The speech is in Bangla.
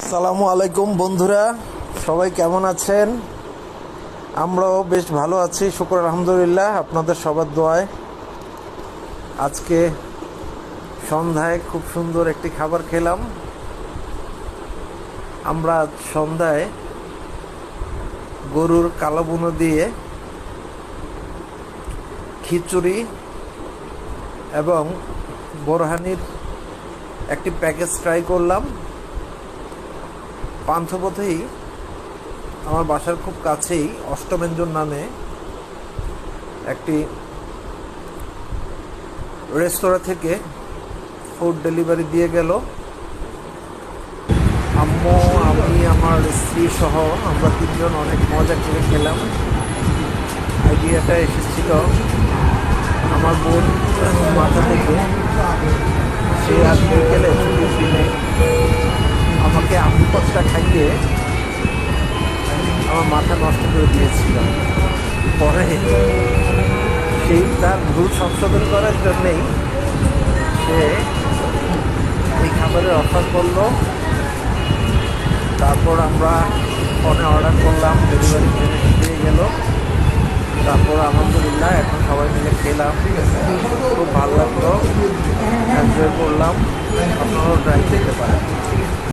আসসালামু আলাইকুম বন্ধুরা, সবাই কেমন আছেন? আমরাও বেশ ভালো আছি, শুক্র আলহামদুলিল্লাহ, আপনাদের সবার দোয়ায়। আজকে সন্ধ্যায় খুব সুন্দর একটি খাবার খেলাম। আমরা সন্ধ্যায় গরুর কালো বুনো দিয়ে খিচুড়ি এবং বোরহানির একটি প্যাকেজ ট্রাই করলাম। পান্থপথেই আমার বাসার খুব কাছেই অষ্টমেঞ্জন নামে একটি রেস্তোরাঁ থেকে ফুড ডেলিভারি দিয়ে গেল। আম্মু, আমি, আমার স্ত্রী সহ আমরা তিনজন অনেক মজা করে খেলাম। আইডিয়াটা এসেছিল আমার বোন মাথা থেকে। সে আর বিকেলে আমার মাথা নষ্ট করে দিয়েছিল। পরে সেই তার ভুল সংশোধন করার জন্যেই সে এই খাবারের অফার করল। তারপর আমরা ফোনে অর্ডার করলাম ডেলিভারি দিয়ে গেল। তারপর আলহামদুলিল্লাহ, এখন সবাই মিলে খেলাম। খুব ভালো লাগল। এনজয় করলাম। আপনারাও ড্রাইভ করতে পারেন।